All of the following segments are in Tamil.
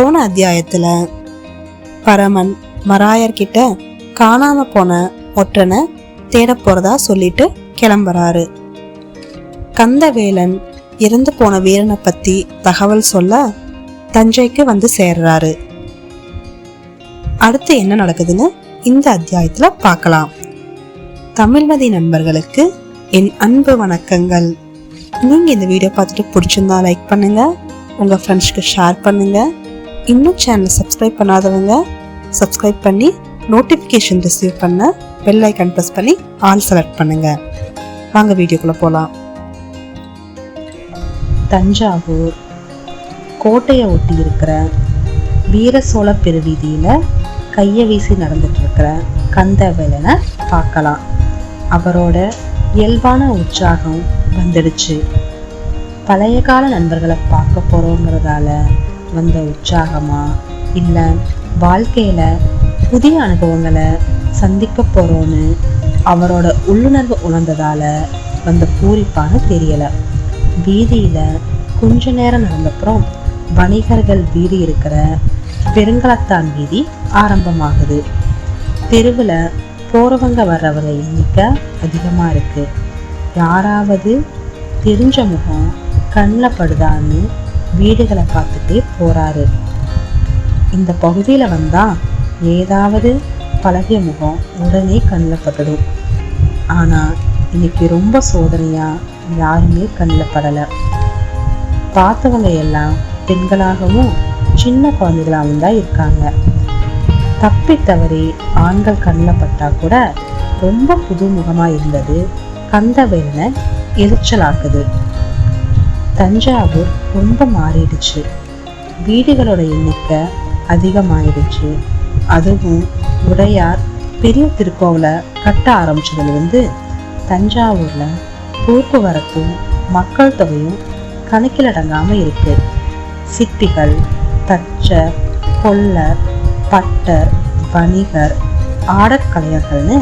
போன அத்தியாயத்துல பரமன் மராயர்கிட்ட காணாம போன ஒற்றனை தேட போறதா சொல்லிட்டு கிளம்புறாரு. கந்தவேலன் இறந்து போன வீரனை பத்தி தகவல் சொல்ல தஞ்சைக்கு வந்து சேர்றாரு. அடுத்து என்ன நடக்குதுன்னு இந்த அத்தியாயத்துல பார்க்கலாம். தமிழ்மதி நண்பர்களுக்கு என் அன்பு வணக்கங்கள். நீங்க இந்த வீடியோ பார்த்துட்டு பிடிச்சிருந்தா லைக் பண்ணுங்க. உங்க ஃப்ரெண்ட்ஸ்க்கு ஷேர் பண்ணுங்க. இன்னும் சேனலை சப்ஸ்கிரைப் பண்ணாதவங்க சப்ஸ்கிரைப் பண்ணி நோட்டிஃபிகேஷன் ரிசீவ் பண்ண பெல் ஐக்கன் ப்ரெஸ் பண்ணி ஆல் செலக்ட் பண்ணுங்க. வாங்க வீடியோக்குள்ளே போகலாம் தஞ்சாவூர் கோட்டையை ஒட்டி இருக்கிற வீர சோழ பெருவீதியில் கையை வீசி நடந்துட்டு இருக்கிற கந்தவேலனை பார்க்கலாம். அவரோட இயல்பான உற்சாகம் வந்துடுச்சு. பழைய கால நண்பர்களை பார்க்க போகிறோங்கிறதால வந்த உற்சாகமா? இல்லை வாழ்க்கையில புதிய அனுபவங்களை சந்திக்க போறோன்னு அவரோட உள்ளுணர்வு உணர்ந்ததால வந்த பூரிப்பான தெரியலை. வீதியில கொஞ்ச நேரம் நடந்தப்புறம் வணிகர்கள் வீதி இருக்கிற பெருங்கலத்தான் வீதி ஆரம்பமாகுது. தெருவில் போறவங்க வர்றவங்க எண்ணிக்கை அதிகமாக இருக்கு. யாராவது தெரிஞ்ச முகம் கண்ணில் படுதான்னு வீடுகளை பார்த்துட்டே போறாரு. இந்த பகுதியில வந்தா ஏதாவது பழகிய முகம் உடனே கண்ணில் பட்டுடும். ஆனா இன்னைக்கு ரொம்ப சோதனையா யாருமே கண்ணில் படலை. பார்த்தவங்க எல்லாம் பெண்களாகவும் சின்ன குழந்தைகளாகவும் தான் இருக்காங்க. தப்பி தவறி ஆண்கள் கண்ணில் பட்டால் கூட ரொம்ப புதுமுகமாக இருந்தது கந்தவேலனை எரிச்சலாக்குது. தஞ்சாவூர் ரொம்ப மாறிடுச்சு. வீடுகளோட எண்ணிக்கை அதிகமாயிடுச்சு. அதுவும் உடையார் பெரிய திருக்கோவிலை கட்ட ஆரம்பிச்சதுலேருந்து தஞ்சாவூரில் போக்குவரத்தும் மக்கள் தொகையும் கணக்கிலடங்காமல் இருக்கு. சிற்பிகள் தச்சர் கொல்லர் பட்டர் வணிகர் ஆடற்கலைஞர்கள்னு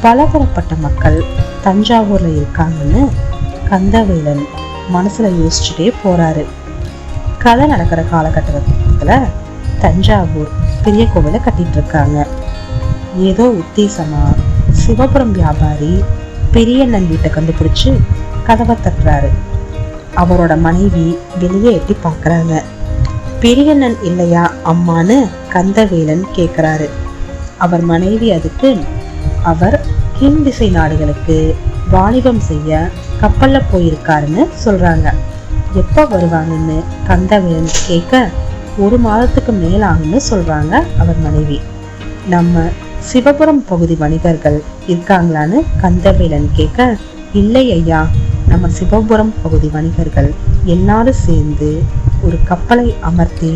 பலதரப்பட்ட மக்கள் தஞ்சாவூரில் இருக்காங்கன்னு கந்தவேலன் மனசுல யோசிச்சுட்டே போறாரு. கதை நடக்கிற காலகட்டத்தில் தஞ்சாவூர் பெரிய கோவிலை கட்டிட்டு இருக்காங்க. ஏதோ உத்தேசமா சிவபுரம் வியாபாரி பெரியண்ணன் வீட்டை கண்டுபிடிச்சு கதவை தட்டுறாரு. அவரோட மனைவி வெளியே எட்டி பார்க்குறாங்க. பெரியண்ணன் இல்லையா அம்மான்னு கந்தவேலன் கேட்குறாரு அவர் மனைவி அதுக்கு அவர் கீழ் திசை நாடுகளுக்கு வாணிபம் செய்ய கப்பலில் போயிருக்காருன்னு சொல்கிறாங்க எப்போ வருவாங்கன்னு கந்தவேலன் கேட்க ஒரு மாதத்துக்கு மேலாகும்னு சொல்கிறாங்க அவர் மனைவி. நம்ம சிவபுரம் பகுதி வணிகர்கள் இருக்காங்களான்னு கந்தவேலன் கேட்க இல்லை ஐயா நம்ம சிவபுரம் பகுதி வணிகர்கள் எல்லாரும் சேர்ந்து ஒரு கப்பலை அமர்த்தி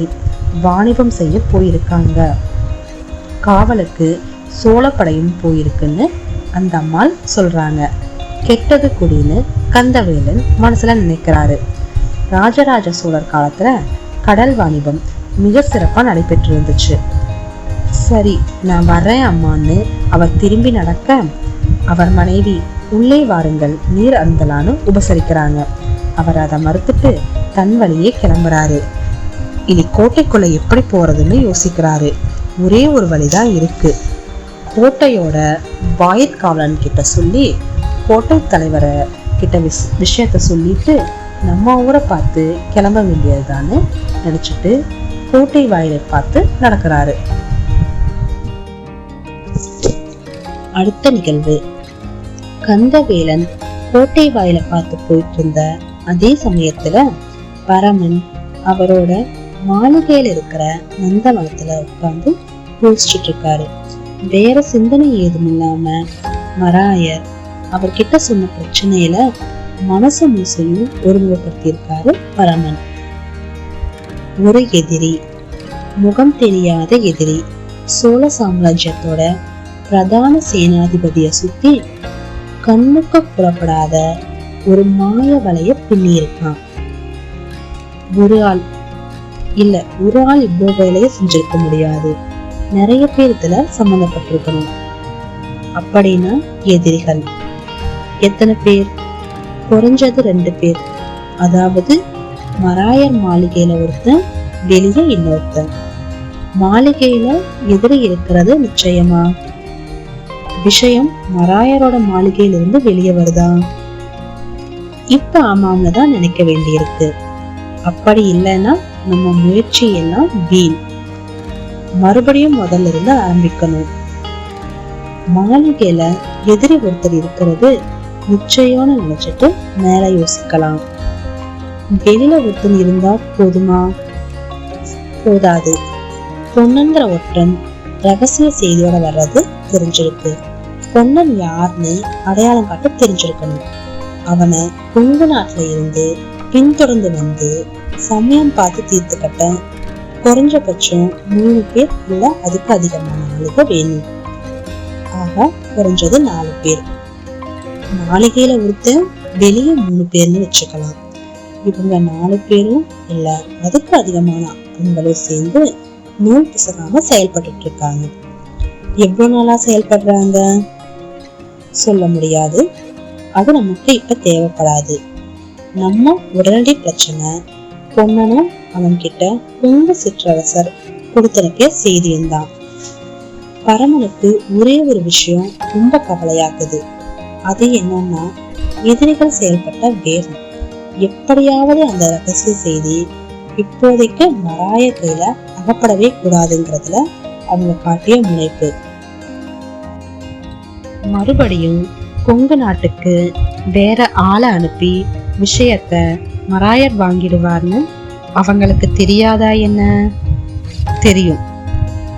வாணிபம் செய்ய போயிருக்காங்க. காவலுக்கு சோழப்படையும் போயிருக்குன்னு அந்த அம்மாள் சொல்கிறாங்க கெட்டது குடின்னு கந்தவேலன் மனசுல நினைக்கிறாரு. ராஜராஜ சோழர் காலத்துல கடல் வாணிபம் மிக சிறப்பா நடைபெற்று இருந்துச்சு சரி நான் வர்றேன் அம்மான்னு அவர் திரும்பி நடக்க அவர் மனைவி உள்ளே வாருங்கள் நீர் அருந்தலான்னு உபசரிக்கிறாங்க. அவர் அதை மறுத்துட்டு தன் வழியே கிளம்புறாரு. இனி கோட்டைக்குள்ள எப்படி போறதுன்னு யோசிக்கிறாரு. ஒரே ஒரு வழிதான் இருக்கு. கோட்டையோட வாயிற்காவலன் கிட்ட சொல்லி கோட்டை தலைவரை கிட்ட விஷ விஷயத்த சொல்லிட்டு நம்ம ஊரை பார்த்து கிளம்ப வேண்டியதுதான்னு நினைச்சிட்டு கோட்டை வாயிலை பார்த்து நடக்கிறாரு. அடுத்த நிகழ்வு. கந்தவேலன் கோட்டை வாயில பார்த்து போயிட்டு இருந்த அதே சமயத்துல பரமன் அவரோட மாளிகையில இருக்கிற நந்தவனத்துல உட்கார்ந்து யோசிச்சுட்டு இருக்காரு. வேற சிந்தனை ஏதும் இல்லாம மராயர் அவர்கிட்ட சொன்ன பிரச்சனையில மனசு மூசையும் ஒருமுகப்படுத்தியிருக்காரு பரமன். ஒரு எதிரி முகம் தெரியாத எதிரி சோழ சாம்ராஜ்யத்தோட பிரதான சேனாதிபதிய சுத்தி கண்ணுக்கு புறப்படாத ஒரு மாய வலைய பின்னி இருக்கான் ஒரு ஆள் இல்ல ஒரு ஆள் இவ்வளவு வேலையை செஞ்சிருக்க முடியாது. நிறைய பேர் இதுல சம்மந்தப்பட்டிருக்கணும். அப்படின்னா எதிரிகள். எத்தனை பேர்? குறைஞ்சது ரெண்டு பேர். அதாவது மராயர் மாளிகையில ஒருத்தன் வெளியே இன்னொருத்தன். மாளிகையில எதிரி இருக்கிறது நிச்சயமா? விஷயம் மராயரோட மாளிகையிலிருந்து வெளியே வருதா? இப்ப ஆமாம்னு தான் நினைக்க வேண்டியிருக்கு. அப்படி இல்லைன்னா நம்ம முயற்சி எல்லாம் வீண். மறுபடியும் முதல்ல இருந்து ஆரம்பிக்கணும். மாளிகையில எதிரி ஒருத்தர் இருக்கிறது நிச்சயம்னு நினைச்சிட்டு மேல யோசிக்கலாம். வெளியில ஒருத்தன் இருந்தா போதுமா? போதாது. பொண்ணுங்கிற ஒற்றன் ரகசிய செய்தியோட வர்றது தெரிஞ்சிருக்கு. பொன்னன் யாருன்னு அடையாளம் காட்ட தெரிஞ்சிருக்கணும். அவனை கொங்கு நாட்டுல இருந்து பின்தொடர்ந்து வந்து சமயம் பார்த்து தீர்த்துக்கட்ட குறைஞ்சபட்சம் மூணு பேர் இல்ல அதுக்கு அதிகமான ஆளுக வேணும். ஆக குறைஞ்சது நாலு பேர். மாளிகையில ஒருத்தன் வெளியே மூணு பேர்னு வச்சுக்கலாம். இவங்க நாலு பேரும் இல்ல அதுக்கு அதிகமான ஆண்களும் சேர்ந்து நூல் பிசகாம செயல்பட்டு இருக்காங்க. எவ்வளவு நாளா செயல்படுறாங்க? சொல்ல முடியாது. அது நமக்கு இப்ப தேவைப்படாது. நம்ம உடனடி பிரச்சனை பொன்னனும் அவன்கிட்ட ரொம்ப சிற்றரசர் கொடுத்தனுக்கே செய்தியும் தான் பரமனுக்கு ஒரே ஒரு விஷயம் ரொம்ப கவலையாக்குது. அது என்னன்னா எதிரிகள் செயல்பட்ட வேகம். எப்படியாவது அந்த ரகசிய செய்தி இப்போதைக்கு மராய கையில அகப்படவே கூடாதுங்கிறதுல அவங்க காட்டிய முனைப்பு. மறுபடியும் கொங்கு நாட்டுக்கு வேற ஆளை அனுப்பி விஷயத்த மராயர் வாங்கிடுவார்னு அவங்களுக்கு தெரியாதா என்ன? தெரியும்.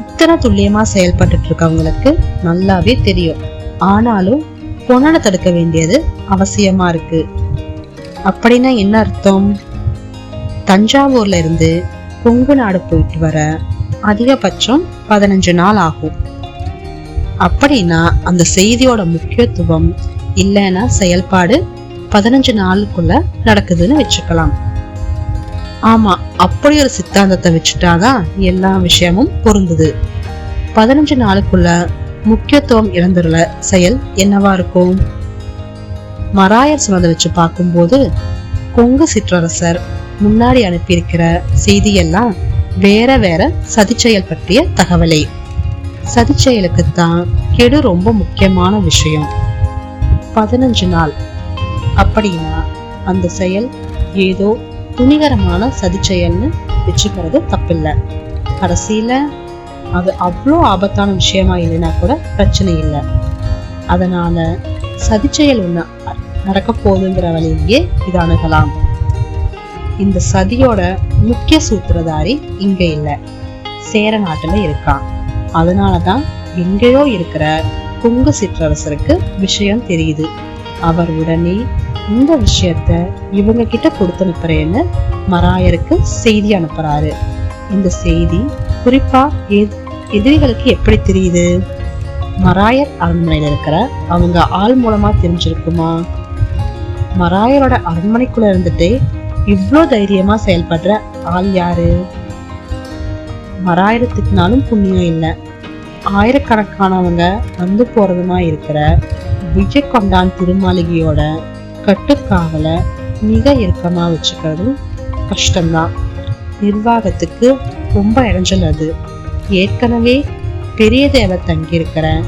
இத்தனை துல்லியமா செயல்பட்டு இருக்கவங்களுக்கு நல்லாவே தெரியும். ஆனாலும் பொண்ணனை தடுக்க வேண்டியது அவசியமா இருக்கு. அப்படின்னா என்ன அர்த்தம்? தஞ்சாவூர்ல இருந்து கொங்கு நாடு போயிட்டு வர அதிகபட்சம் பதினஞ்சு நாள் ஆகும். அப்படின்னா அந்த செய்தியோட முக்கியத்துவம் இல்லைன்னா செயல்பாடு பதினஞ்சு நாளுக்குள்ள நடக்குதுன்னு வச்சுக்கலாம். ஆமா அப்படி ஒரு சித்தாந்தத்தை வச்சுட்டாதான் எல்லா விஷயமும் பொருந்துது. பதினஞ்சு நாளுக்குள்ள முக்கியத்துவம் இழந்துள்ள செயல் என்னவா இருக்கும்? மராயர் சொன்னதை வச்சு பார்க்கும்போது கொங்கு சிற்றரசர் முன்னாடி அனுப்பியிருக்கிற செய்தியெல்லாம் வேற வேற சதிச்செயல் பற்றிய தகவலே. சதிச்செயலுக்குத்தான் கெடு ரொம்ப முக்கியமான விஷயம். பதினஞ்சு நாள். அப்படின்னா அந்த செயல் ஏதோ துணிகரமான சதிச்செயல்னு வச்சுக்கிறது தப்பில்லை. கடைசியில அது அவ்வளோ ஆபத்தான விஷயமா இல்லைன்னா கூட பிரச்சனை இல்லை. அதனால சதிச்செயல் ஒண்ணு நடக்க போகுதுங்கிற வழியிலேயே இது அணுகலாம். இந்த சதியோட முக்கிய சூத்திரதாரி இங்க இல்ல. சேர நாட்டுல இருக்கான் அதனாலதான் எங்கேயோ இருக்கிற குங்கு சிற்றரசருக்கு விஷயம் தெரியுது. அவர் உடனே இந்த விஷயத்த இவங்க கிட்ட கொடுத்து அனுப்புறேன்னு மராயருக்கு செய்தி அனுப்புறாரு. இந்த செய்தி குறிப்பா எதிரிகளுக்கு எப்படி தெரியுது? மராயர் அரண்மனையில இருக்கிற அவங்க ஆள் மூலமா தெரிஞ்சிருக்குமா? மராயரோட அரண்மனைக்குள்ள இருந்துட்டு இவ்வளோ தைரியமா செயல்படுற ஆள் யாரு? மராயிரத்துக்குனாலும் புண்ணியம் இல்லை. ஆயிரக்கணக்கானவங்க வந்து போறதுமா இருக்கிற விஜய் கொண்டான் திருமாளிகையோட கட்டுக்காவலை மிக இறுக்கமா வச்சுக்கிறதும் கஷ்டம்தான். நிர்வாகத்துக்கு ரொம்ப இடைஞ்சல் அது ஏற்கனவே பெரிய தேவை தங்கியிருக்கிற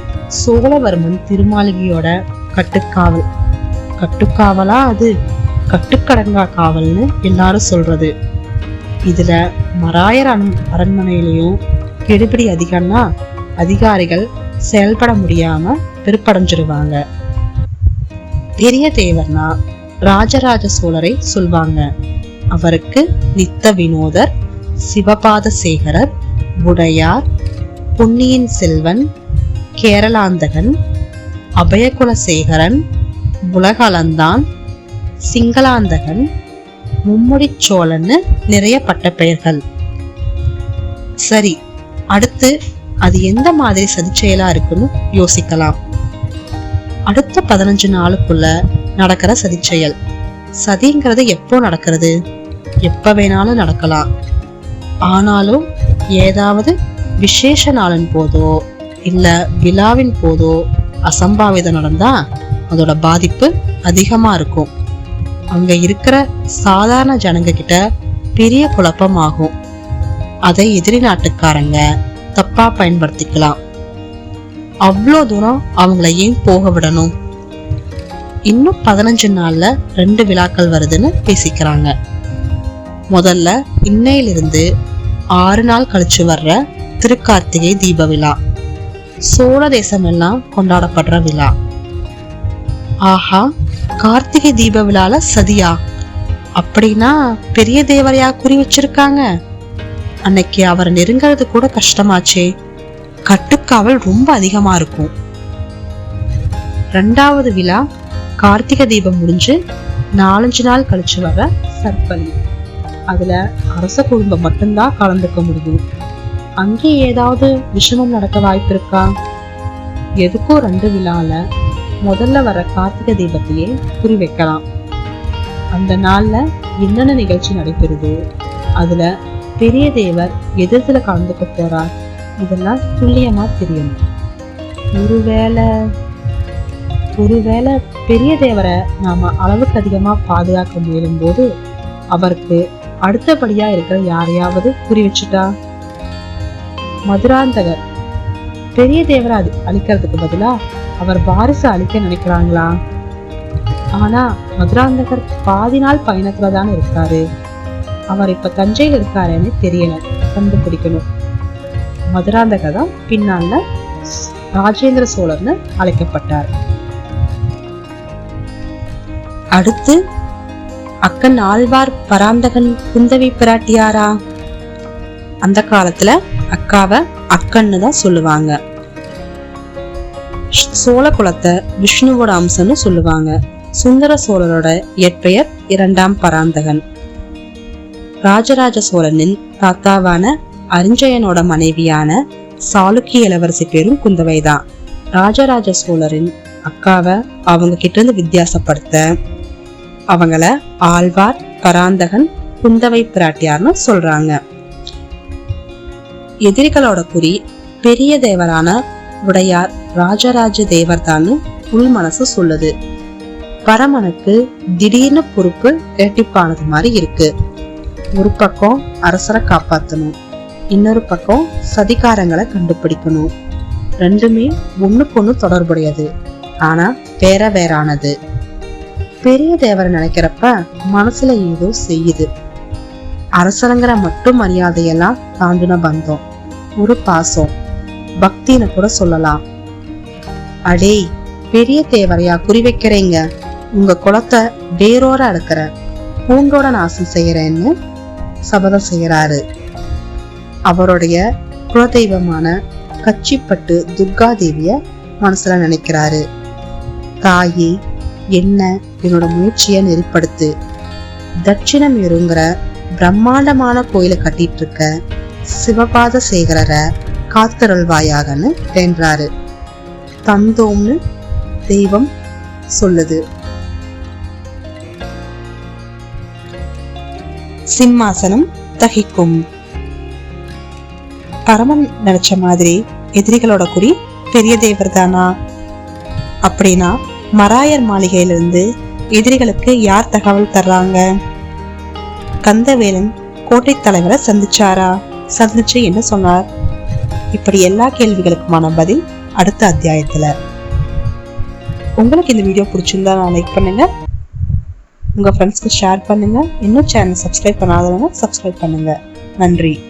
சோழவர்மன் திருமாளிகையோட கட்டுக்காவல். கட்டுக்காவலா அது? கட்டுக்கடங்கா காவல்னு எல்லாரும் சொல்றது. இதுல மராயர் அரண்மனையிலையும் கெடுபிடி அதிகம்னா அதிகாரிகள் செயல்பட முடியாம வெறுப்படைஞ்சிருவாங்க. பெரிய தேவர்னா ராஜராஜ சோழரை சொல்வாங்க. அவருக்கு நித்த வினோதர் சிவபாத சேகரர் உடையார் பொன்னியின் செல்வன் கேரளாந்தகன் அபயகுலசேகரன் உலகளந்தான் சிங்களாந்தகன் மும்முடி சோழன்னு நிறைய பட்ட பெயர்கள். சரி அடுத்து அது எந்த மாதிரி சதிச்செயலா இருக்குன்னு யோசிக்கலாம். அடுத்த பதினஞ்சு நாளுக்குள்ள நடக்கிற சதிச்செயல். சதிங்கிறது எப்போ நடக்கிறது? எப்ப வேணாலும் நடக்கலாம். ஆனாலும் ஏதாவது விசேஷ நாளின் போதோ இல்ல விழாவின் போதோ அசம்பாவிதம் நடந்தா அதோட பாதிப்பு அதிகமா இருக்கும். அங்க இருக்கிற சாதாரண ஜனங்க கிட்ட பெரிய குழப்பம் ஆகும். அதை எதிரி நாட்டுக்காரங்க தப்பா பயன்படுத்திக்கலாம். அவ்வளோ தூரம் அவங்கள ஏன் போக விடணும்? இன்னும் பதினஞ்சு நாள்ல ரெண்டு விழாக்கள் வருதுன்னு பேசிக்கிறாங்க. முதல்ல இன்னையிலிருந்து ஆறு நாள் கழிச்சு வர்ற திருக்கார்த்திகை தீப விழா. சோழ தேசம் எல்லாம் கொண்டாடப்படுற விழா. ஆஹா கார்த்திகை தீப விழால சதியா? அப்படின்னா பெரிய தேவரையா குறி வச்சிருக்காங்க. அன்னைக்கு அவரை நெருங்கிறது கூட கஷ்டமாச்சே. கட்டுக்காவல் ரொம்ப அதிகமா இருக்கும். ரெண்டாவது விழா கார்த்திகை தீபம் முடிஞ்சு நாலஞ்சு நாள் கழிச்சு வர சர்ப்பலி. அதுல அரச குடும்பம் மட்டும்தான் கலந்துக்க முடியும். அங்கே ஏதாவது விஷமம் நடக்க வாய்ப்பு இருக்கா? எதுக்கோ ரெண்டு விழால முதல்ல வர கார்த்திகை தீபத்தையே குறி வைக்கலாம். அந்த நாள்ல என்னென்ன நிகழ்ச்சி நடைபெறுது? அதுல பெரிய தேவர் எதிர்த்துல கலந்துக்க போறார். இதெல்லாம் துல்லியமா தெரியணும். ஒருவேளை ஒருவேளை பெரிய தேவரை நாம அளவுக்கு அதிகமா பாதுகாக்க முயலும் போது அவருக்கு அடுத்தபடியா இருக்கிற யாரையாவது புரி வச்சுட்டா? மதுராந்தகர். பெரிய தேவரை அது அழிக்கிறதுக்கு பதிலா அவர் வாரிசு அழிக்க நினைக்கிறாங்களா? ஆனா மதுராந்தகர் பாதி நாள் பயணத்துல தானே இருக்காரு. அவர் இப்ப தஞ்சையில் இருக்காருன்னு தெரியல கண்டுபிடிக்கணும். மதுராந்தகர் தான் பின்னால ராஜேந்திர சோழர்னு அழைக்கப்பட்டார். அடுத்து அக்கன் ஆழ்வார் பராந்தகன் குந்தவி பிராட்டியாரா? அந்த காலத்துல அக்காவை அக்கன்னு தான் சொல்லுவாங்க. சோழ குலத்தை விஷ்ணுவோட அம்சம்னு சொல்லுவாங்க. சுந்தர சோழரோட இயற்பெயர் இரண்டாம் பராந்தகன். ராஜராஜ சோழனின் தாத்தாவான அரிஞ்சயனோட மனைவியான சாளுக்கிய இளவரசி பேரும் குந்தவை தான் ராஜராஜ சோழரின் அக்காவை அவங்க கிட்ட இருந்து வித்தியாசப்படுத்த அவங்கள ஆழ்வார் பராந்தகன் குந்தவை பிராட்டியார்னு சொல்றாங்க. எதிரிகளோட குறி பெரிய தேவரான உடையார் ராஜராஜ தேவர் தான் உள் மனசு சொல்லுது. பரமனுக்கு திடீர்னு பொறுப்பு இரட்டிப்பானது மாதிரி இருக்கு. ஒரு பக்கம் அரசரை காப்பாத்தணும் இன்னொரு பக்கம் சதிகாரங்களை கண்டுபிடிக்கணும். ரெண்டுமே ஒண்ணுக்கு ஒண்ணு தொடர்புடையது. ஆனா வேற வேறானது பெரிய தேவரை நினைக்கிறப்ப மனசுல ஏதோ செய்யுது. அரசரங்கிற மட்டும் மரியாதையெல்லாம் தாண்டின பந்தம் ஒரு பாசம். பக்தின்னு கூட சொல்லலாம். அடேய் பெரிய தேவரையா குறி வைக்கிறீங்க. உங்க குளத்தை வேரோட அடுக்கிற பூண்டோட நாசம் செய்யறேன்னு சபதம் செய்யறாரு அவருடைய குலதெய்வமான கச்சிப்பட்டு துர்கா தேவிய மனசுல நினைக்கிறாரு. தாயே என்ன என்னோட முயற்சியை நெறிப்படுத்து. தட்சிணமேருங்கிற பிரம்மாண்டமான கோயிலை கட்டிட்டு இருக்க சிவபாத சேகரரை காத்தருள்வாயாகன்னு வேண்டாரு தந்தோம்னு தெய்வம் சொல்லுது. சிம்மாசனம் தகிக்கும். பரமன் நினைச்ச மாதிரி எதிரிகளோட குறி பெரிய தேவர் தானா அப்படின்னா மராயர் மாளிகையிலிருந்து எதிரிகளுக்கு யார் தகவல் தர்றாங்க? கந்தவேலன் கோட்டை தலைவரை சந்திச்சாரா? சந்திச்சு என்ன சொன்னார்? இப்படி எல்லா கேள்விகளுக்குமான பதில் அடுத்த அத்தியாயத்துல. உங்களுக்கு இந்த வீடியோ பிடிச்சிருந்தா நான் லைக் பண்ணுங்க. உங்க ஃப்ரெண்ட்ஸ்க்கு ஷேர் பண்ணுங்க. இன்னும் சேனல் சப்ஸ்கிரைப் பண்ணாதவங்க சப்ஸ்கிரைப் பண்ணுங்க. நன்றி.